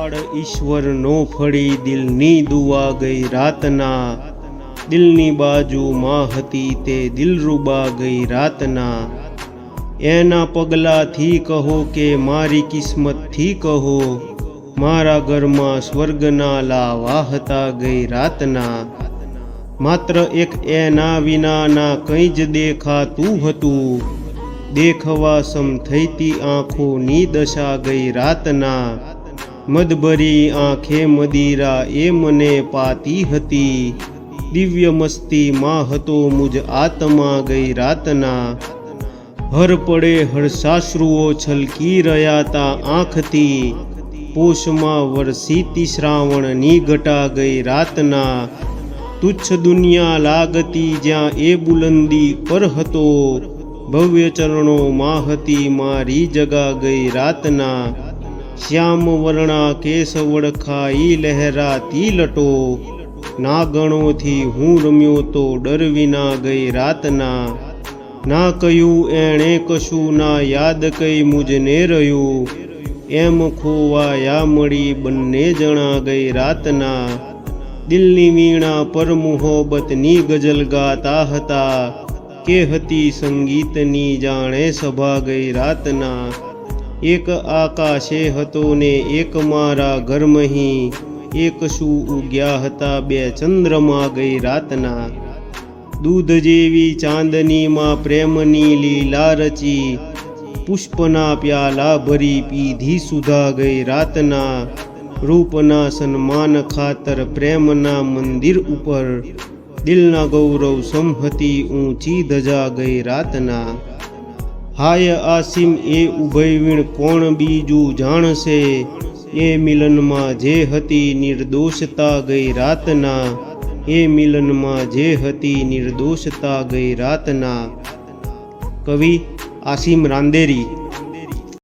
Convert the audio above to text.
વાડ ઈશ્વર નો ફળી દિલની દુઆ ગઈ રાતના. દિલની બાજુમાં હતી તે દિલરૂબા ગઈ રાતના. એના પગલાથી કહો કે મારી કિસ્મતથી કહો, મારા ઘરમાં સ્વર્ગના લાવા હતા ગઈ રાતના. માત્ર એક એના વિનાના કંઈ જ દેખાતું હતું. દેખવા સમ થઈતી આંખોની દશા ગઈ રાતના. મદભરી આંખે મદીરા એ મને પાતી હતી. દિવ્ય મસ્તીમાં હતો મુજ આત્મા ગઈ રાતના. હર પડે હર્ષાશ્રુઓ છલકી રહ્યા તા આંખથી. પોષમાં વરસીતી શ્રાવણની ઘટા ગઈ રાતના. તુચ્છ દુનિયા લાગતી જ્યાં એ બુલંદી પર હતો. ભવ્ય ચરણોમાં હતી મારી જગા ગઈ રાતના. શ્યામ વર્ણા કેસ વળખાઈ લહેરાતી લટો. નાગણોથી હું રમ્યો તો ડર વિના ગઈ રાતના. ના કહ્યું એણે કશું, ના યાદ કઈ મુજને રહ્યું. એમ ખોવાયા મળી બંને જણા ગઈ રાતના. દિલની વીણા પર મુહોબતની ગઝલ ગાતા હતા. કે હતી સંગીતની જાણે સભા ગઈ રાતના. એક આકાશે હતો ને એક મારા ઘરમહી, એક શું ઉગ્યા હતા બે ચંદ્રમાં ગઈ રાતના. દૂધ જેવી ચાંદનીમાં પ્રેમની લીલા રચી, પુષ્પના પ્યાલા ભરી પીધી સુધા ગઈ રાતના. રૂપના સન્માન ખાતર પ્રેમના મંદિર ઉપર, દિલના ગૌરવ સંહતી ઊંચી ધજા ગઈ રાતના. હાય આસિમ એ ઉભયવીણ કોણ બીજું જાણશે? એ મિલનમાં જે હતી નિર્દોષતા ગઈ રાતના, એ મિલનમાં જે હતી નિર્દોષતા ગઈ રાતના. કવિ આસિમ રાંદેરી